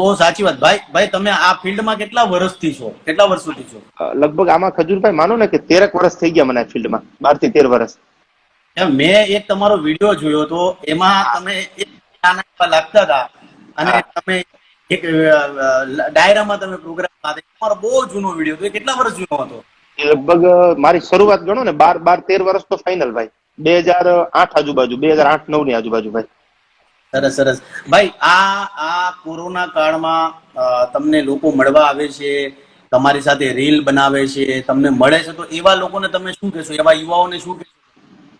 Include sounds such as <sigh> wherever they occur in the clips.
બહુ સાચી વાત. ભાઈ ભાઈ તમે આ ફિલ્ડમાં કેટલા વર્ષથી છો? કેટલા વર્ષોથી છો? લગભગ આમાં ખજૂરભાઈ માનો ને કે તેરક વર્ષ થઈ ગયા મને આ ફિલ્ડમાં બારથી તેર વર્ષ. મેં એક તમારો વીડિયો જોયો હતો એમાં તમે એક લાગતા હતા અને તમે એક ડાયરામાં તમે પ્રોગ્રામ હતા. તમારો બહુ જૂનો વીડિયો હતો. કેટલા વર્ષ જૂનો હતો? લગભગ મારી શરૂઆત ગણો ને બાર બાર તેર વર્ષ તો ફાઇનલ ભાઈ. બે હજાર આઠ આજુબાજુ બે હજાર આઠ નવની આજુબાજુ ભાઈ. સરસ સરસ. ભાઈ, આ આ કોરોના કાળમાં તમને લોકો મળવા આવે છે, તમારી સાથે રીલ બનાવે છે, તમને મળે છે, તો એવા લોકોને તમે શું કહેશો? એવા યુવાઓને શું કહેશો?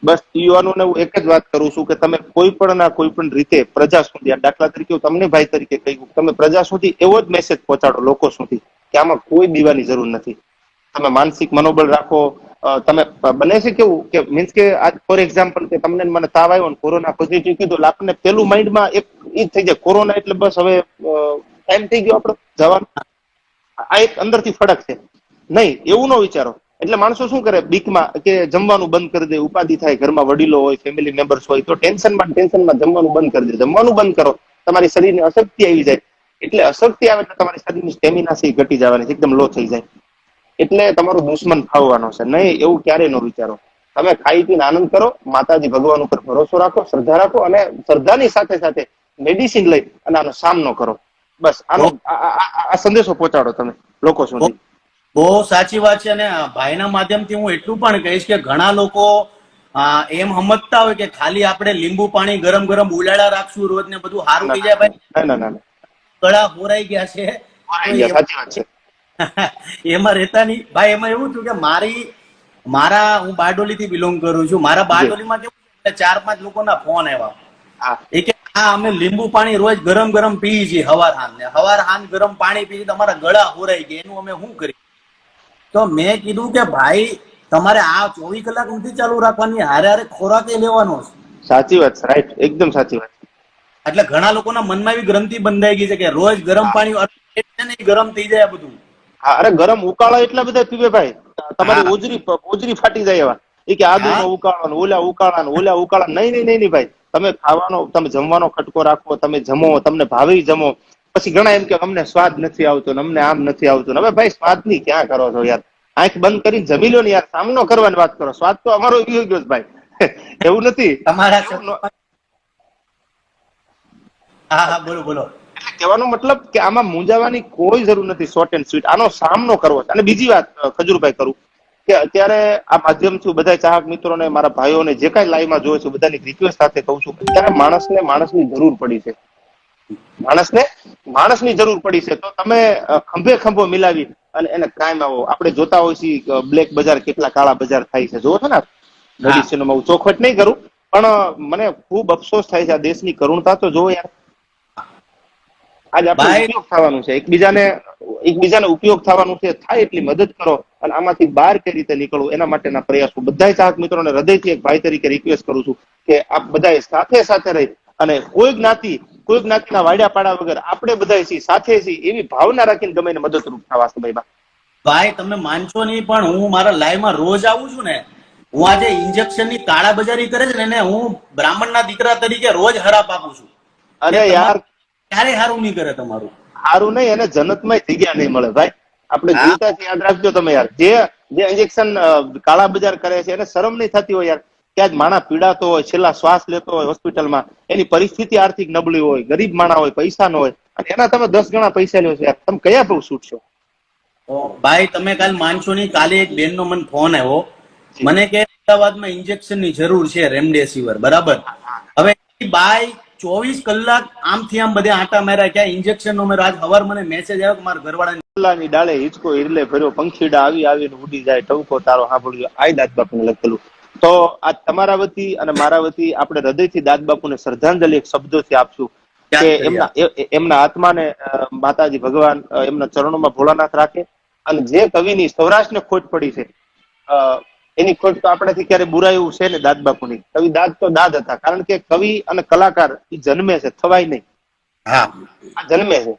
બસ યુવાનોને હું એક જ વાત કરું છું કે તમે કોઈ પણ ના કોઈ પણ રીતે પ્રજા સુધી દાખલા તરીકે હું તમને ભાઈ તરીકે કહ્યું તમે પ્રજા સુધી એવો જ મેસેજ પહોંચાડો લોકો સુધી કે આમાં કોઈ દીવાની જરૂર નથી. તમે માનસિક મનોબળ રાખો તમે બને છે કેવું? કે મીન્સ કે આજ ફોર એક્ઝામ્પલ કે તમને મને તાવ આવ્યો કોરોના પોઝિટિવ કીધું આપણને પેલું માઇન્ડમાં એક ઈ થઈ જાય, કોરોના એટલે બસ હવે ટાઈમ થઈ ગયો આપણે, જવાનો. આ એક અંદરથી ફરક છે. નહીં, એવું ન વિચારો. એટલે માણસો શું કરે? બીકમાં કે જમવાનું બંધ કરી દે, ઉપાધિ થાય, ઘરમાં વડીલો હોય ફેમિલી મેમ્બર્સ હોય, તો ટેન્શનમાં ટેન્શનમાં જમવાનું બંધ કરી દે. જમવાનું બંધ કરો. તમારી શરીરની અશક્તિ આવી જાય. એટલે અશક્તિ આવે એટલે તમારી શરીરની સ્ટેમિના છે ઘટી જવાની એકદમ લો થઈ જાય. એટલે તમારો દુશ્મન ફાવવાનો છે. નહીં એવું ક્યારેય ન વિચારો. તમે ખાઈ પીને આનંદ કરો માતાજી ભગવાન ઉપર ભરોસો રાખો શ્રદ્ધા રાખો અને શ્રદ્ધાની સાથે સાથે મેડિસિન લઈ અને આનો સામનો કરો. બસ આનો આ- સંદેશો પહોંચાડો તમે લોકો સુધી. બહુ સાચી વાત છે અને ભાઈના માધ્યમથી હું એટલું પણ કહીશ કે ઘણા લોકો એમ સમજતા હોય કે ખાલી આપણે લીંબુ પાણી ગરમ ગરમ ઉલાળા રાખશું રોજ ને બધું સારું થઈ જાય ભાઈ. ના ના ના. ના. ગળા હોરાઈ ગયા છે. સાચી વાત છે. <laughs> એમાં રહેતા નહીં. ભાઈ એમાં એવું થયું કે મારી મારા હું બારડોલી થી બિલોંગ કરું છું. મારા બારડોલીમાં કેવું ચાર પાંચ લોકોના ફોન આવ્યા. એ કે હા અમે લીંબુ પાણી રોજ ગરમ ગરમ પીએ છીએ હવાર હાન ને હવાર હાન ગરમ પાણી પીએ તમારા ગળા હોરાઈ ગયા. એનું અમે શું કરી તો મેં કીધું કે ભાઈ તમારે આ ચોવીસ કલાક નથી ચાલુ રાખવાની હારે હારે ખોરાક એ લેવાનો છે. સાચી વાત રાઈટ એકદમ સાચી વાત એટલે ઘણા લોકોના મનમાં એવી ગ્રંથિ બંધાઈ ગઈ છે કે રોજ ગરમ પાણી ગરમ થઈ જાય બધું. હા અરે ગરમ ઉકાળા એટલા બધા પીવે ભાઈ. તમારી. ઓજરી ઓજરી ફાટી જાય એવા. એ કે આદુ નો ઉકાળો ઓલા ઉકાળા ને ઓલા ઉકાળા નહીં નહીં નહીં ભાઈ. તમે ખાવાનો તમે જમવાનો ખટકો રાખો તમે જમો તમને ભાવે જમો. પછી ઘણા એમ કે અમને સ્વાદ નથી આવતો અમને આમ નથી આવતું હવે ભાઈ સ્વાદની ક્યાં કરો છો યાર? આંખ બંધ કરીને જમી લો ને યાર. સામનો કરવાની વાત કરો. સ્વાદ તો અમારો ગયો ગયો ભાઈ. <laughs> એવું નથી. તમારા હા હા બોલો બોલો. કહેવાનો મતલબ કે આમાં મૂંઝાવાની કોઈ જરૂર નથી શોર્ટ એન્ડ સ્વીટ આનો સામનો કરવો છે. અને બીજી વાત ખજુરભાઈ કરું કે અત્યારે આ માધ્યમથી બધા ચાહક મિત્રોને મારા ભાઈઓને જે કાંઈ લાઈવમાં જોવે છે બધાની રિક્વેસ્ટ સાથે કહું છું અત્યારે માણસને માણસની જરૂર પડી છે. માણસને માણસની જરૂર પડી છે. તો તમે ખંભે ખંભો મિલાવી અને એને ક્રાઇમ આવો. આપણે જોતા હોય છીએ બ્લેક બજાર કેટલા કાળા બજાર થાય છે. જોવો છો ને મેડિસિનોમાં હું. ચોખવટ નહીં કરું પણ મને ખૂબ અફસોસ થાય છે આ દેશની કરુણતા. તો જોવો યાર આજ આપણે ઉપયોગ થવાનું છે. એકબીજાને એકબીજાને ઉપયોગ થવાનું છે. થાય એટલી મદદ કરો અને આમાંથી બહાર કઈ રીતે નીકળવું એના માટેના પ્રયાસો. બધા ચાહક મિત્રોને હૃદયથી એક ભાઈ તરીકે રિક્વેસ્ટ કરું છું કે આપ બધા સાથે સાથે રહી અને કોઈ જ્ઞાતિ કોઈ જ્ઞાતિના વાડ્યા પાડા વગર આપણે બધા છીએ સાથે છીએ એવી ભાવના રાખીને ગમે મદદરૂપ થવા સમયમાં ભાઈ તમે માનશો નહીં પણ હું મારા લાઈવમાં રોજ આવું છું ને. હું આજે ઇન્જેક્શનની કાળાબજારી કરે છે ને એને હું બ્રાહ્મણના દીકરા તરીકે રોજ હરાપ આપું છું. અરે યાર ક્યારે સારું નહીં કરે તમારું? સારું નહીં એને જનતમાં જગ્યા નહીં મળે. ભાઈ આપણે જીવતા યાદ રાખજો તમે યાર. જે જે ઇન્જેક્શન કાળા બજાર કરે છે એને શરમ નહીં થતી હોય યાર. કે આજ માણા પીડાતો હોય છેલ્લા શ્વાસ લેતો હોય હોસ્પિટલમાં એની પરિસ્થિતિ આર્થિક નબળી હોય ગરીબ માણા હોય પૈસા ન હોય અને એના તમે દસ ગણા પૈસા લ્યો છો યાર. તમે કયા ભાવ છૂટશો? ભાઈ તમે કાલ માનશો નહીં કાલે એક બેન નો મને ફોન આવ્યો. મને કે અમદાવાદમાં ઇન્જેક્શનની જરૂર છે રેમડેસિવિર બરાબર? હવે બાઈ ચોવીસ કલાક આમથી આમ બધે આટા માર્યા ક્યાં ઇન્જેક્શન નો મેરો આજ હવાર મને મેસેજ આવ્યો કે મારા ઘરવાળાને ની ડાળે હિંચકો હિરલે ભર્યો પંખીડા આવી આવીને ઉડી જાય ટવકો તારો સાંભળ્યો આ દાદ બાપુને લખેલું. તો આ તમારા વતી અને મારા વતી આપણે હૃદયથી દાદ બાપુને શ્રદ્ધાંજલિ એક શબ્દોથી આપશું કે એમના એમના આત્માને માતાજી ભગવાન એમના ચરણોમાં ભોળાનાથ રાખે અને જે કવિની સૌરાષ્ટ્રને ખોટ પડી છે એની ખોટ તો આપણાથી ક્યારે બુરાયું છે ને દાદ બાપુની. કવિ દાદ તો દાદ હતા. કારણ કે કવિ અને કલાકાર એ જન્મે છે થવાય નહીં. હા. જન્મે છે.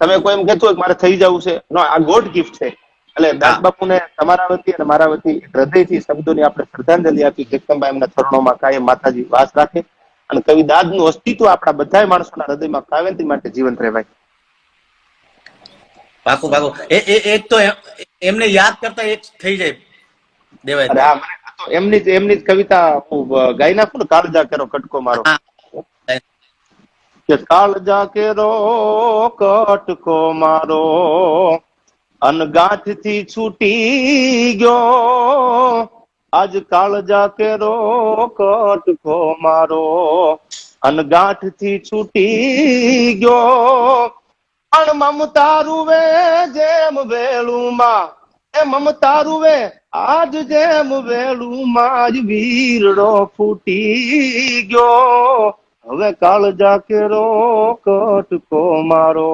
તમે કોઈ એમ કહેતું હોય મારે થઈ જવું છે નો આ ગોડ ગિફ્ટ છે. એટલે દાદ બાપુને તમારા વતી અને મારા વતી હૃદયથી શબ્દોની આપણે શ્રદ્ધાંજલિ આપી જગદંબા એમના ચરણોમાં કાયમ માતાજી વાસ રાખે અને કવિ દાદનું અસ્તિત્વ આપણા બધા માણસોના હૃદયમાં કાયમથી માટે જીવંત રહેવાય. પાકું પાકું એ એક તો એમને યાદ કરતા એક થઈ જાય. દેવાય એમની જ એમની જ કવિતા હું ગાઈ નાખું ને કાળજા કેરો કટકો મારો. કે કાળજા કેરો કટકો મારો અનગાંઠથી છૂટી ગયો. આજ કાળજા કેરો કટકો મારો અનગાંઠથી છૂટી ગયો. પણ મમતા રૂવે જેમ વેલુમાં એ મમતા રૂવે આજ જેમ વેલું માજ વીરડો ફૂટી ગયો હવે કાળજા કેરો કટકો મારો.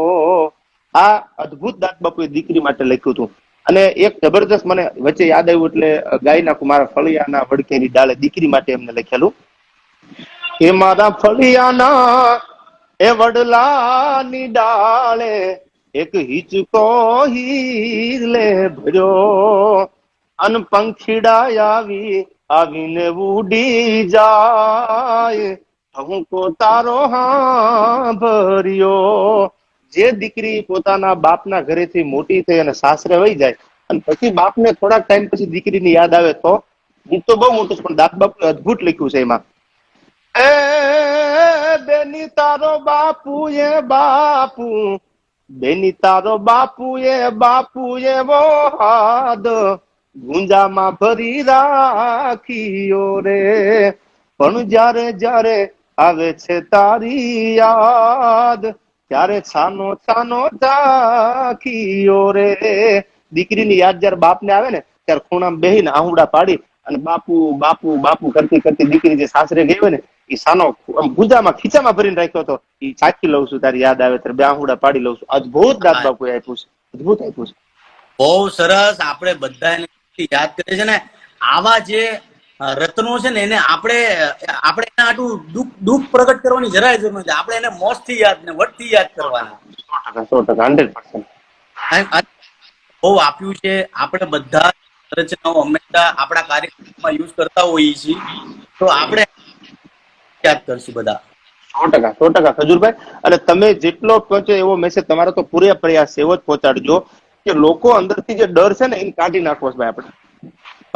આ અદ્ભુત દાંત બાપુએ દીકરી માટે લખ્યું હતું. અને એક જબરદસ્ત મને વચ્ચે યાદ આવ્યું એટલે ગાય નાખું મારા ફળિયાના વડકેની ડાળે દીકરી માટે એમને લખેલું. એ મારા ફળિયાના, એ વડલાની ડાળે એક હિચકો હીરલે ભર્યો. અન પંખીડા આવી, આવીને ઉડી જાય. હું તારો ભર્યો. જે દીકરી પોતાના બાપના ઘરેથી મોટી થઈ અને સાસરે વહી જાય, અને પછી બાપને થોડાક ટાઈમ પછી દીકરીની યાદ આવે તો ગીત તો બહુ મોટું પણ દાદ બાપુ અદભુત લખ્યું છે એમાં. એ બેની તારો બાપુ એ બાપુ, બેની તારો બાપુ એ બાપુ એવો હાદ ગુંજામાં ભરી રાખીઓ રે. પણ જ્યારે જ્યારે આવે છે તારી યાદ ત્યારે છાનો છાનો ચાખીયો રે. દીકરીની યાદ જ્યારે બાપને આવે ને ત્યારે ખૂણામાં બેહીને આહુડા પાડી અને બાપુ બાપુ બાપુ કરતી કરતી દીકરી જે સાસરે ગઈ હોય ને એ સાનો ગુજામાં ખીચામાં ભરીને રાખ્યો હતો. એ ચાખી લઉં છું તારી યાદ આવે ત્યારે બે આહુડા પાડી લઉં છું. અદભુત દાદ બાપુએ આપ્યું છે. અદભુત આપ્યું છે. બહુ સરસ. આપણે બધા એને યાદ કરે છે ને આવા જે રત્નો છે ને એને આપણે આપણે એના આટલું દુઃખ દુઃખ પ્રગટ કરવાની જરાય જરૂર નથી. આપણે એને મોજથી યાદ ને વટથી યાદ કરવાના. સો ટકા હંડ્રેડ પર્સન્ટ આ- આ બહુ આપ્યું છે. આપણે બધા રચનાઓ હંમેશા આપણા કાર્યક્રમમાં યુઝ કરતા હોઈએ છીએ. તો આપણે યાદ કરશું બધા. સો ટકા સો ટકા ખજૂરભાઈ. અને તમે જેટલો પહોંચે એવો મેસેજ તમારો તો પૂરે પ્રયાસ એવો જ પહોંચાડજો. કે લોકો અંદરથી જે ડર છે ને એને કાઢી નાખવો છે ભાઈ આપણે.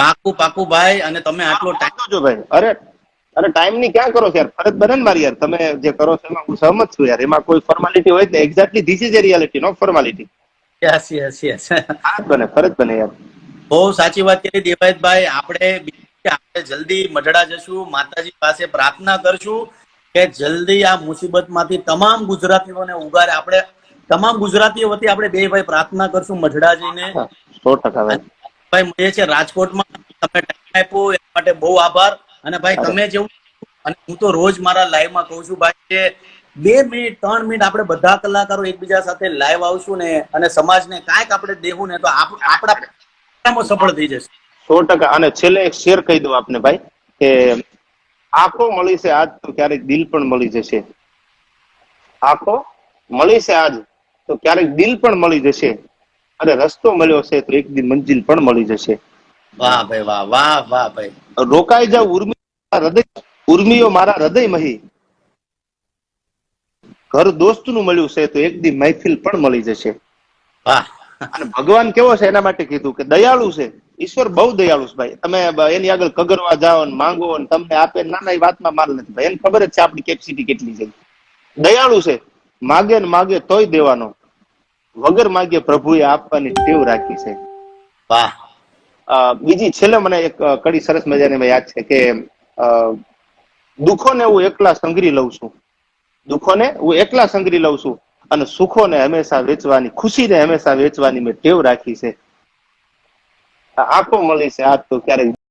પાકું પાકું ભાઈ અને તમે આટલો ટાઈમ જો ભાઈ. અરે અરે ટાઈમની ક્યાં કરો છો યાર? ફરજ બને ને મારી યાર. તમે જે કરો છો એમાં હું સહમત છું યાર. એમાં કોઈ ફોર્માલિટી હોય ને exactly this is a reality no formality yes yes yes ફરજ બને ફરજ બને યાર. બહુ સાચી વાત કરી દેવાયતભાઈ આપણે આપણે જલ્દી મઢડા જશું. માતાજી પાસે પ્રાર્થના કરશું કે જલ્દી આ મુસીબતમાંથી તમામ ગુજરાતીઓને ઉગારે. આપણે તમામ ગુજરાતીઓ વતી આપણે બે ભાઈ પ્રાર્થના કરશું મઢડા જઈને સો ટકા ભાઈ. મળીએ છે રાજકોટમાં. તમે ટાઈમ આપ્યો એ માટે બહુ આભાર. અને ભાઈ તમે જેવું અને હું તો રોજ મારા લાઈવમાં કહું છું ભાઈ કે બે મિનિટ ત્રણ મિનિટ આપણે બધા કલાકારો એકબીજા સાથે લાઈવ આવશું ને અને સમાજને કાંઈક આપણે દેવું ને તો આપણા સફળ થઈ જશે. સો ટકા. અને છેલ્લે એક શેર કહી દઉં આપને ભાઈ કે આંખો મળી છે આજ તો ક્યારેક દિલ પણ મળી જશે. આંખો મળી છે આજ. તો ક્યારેક દિલ પણ મળી જશે. અને રસ્તો મળ્યો છે તો એક દિન મંજિલ પણ મળી જશે. વાહ ભાઈ વાહ વાહ વાહ ભાઈ. રોકાઈ જાવ ઉર્મી હૃદય ઉર્મીઓ મારા હૃદય મહી. ઘર દોસ્તનું મળ્યું છે તો એક દી મહેફિલ પણ મળી જશે. વાહ. અને ભગવાન કેવો છે એના માટે કીધું કે દયાળુ છે. ઈશ્વર બહુ દયાળુ છે ભાઈ. તમે એની આગળ કગરવા જાઓ ને માંગો ને તમને આપે નાના ના ના વાતમાં માલ નથી. ભાઈ એને ખબર જ છે આપણી કેપેસિટી કેટલી છે. દયાળુ છે. માગે ને માગે તોય દેવાનો. વગર માગે પ્રભુએ આપવાની ટેવ રાખી છે. વાહ. બીજી છેલ્લે મને એક કડી સરસ મજાની યાદ છે કે દુઃખોને હું એકલા સંઘરી લઉં છું. દુઃખોને હું એકલા સંઘરી લઉં છું અને સુખોને હંમેશા વેચવાની ખુશીને હંમેશા વેચવાની મેં ટેવ રાખી છે. આખો મળી છે આજ તો ક્યારેક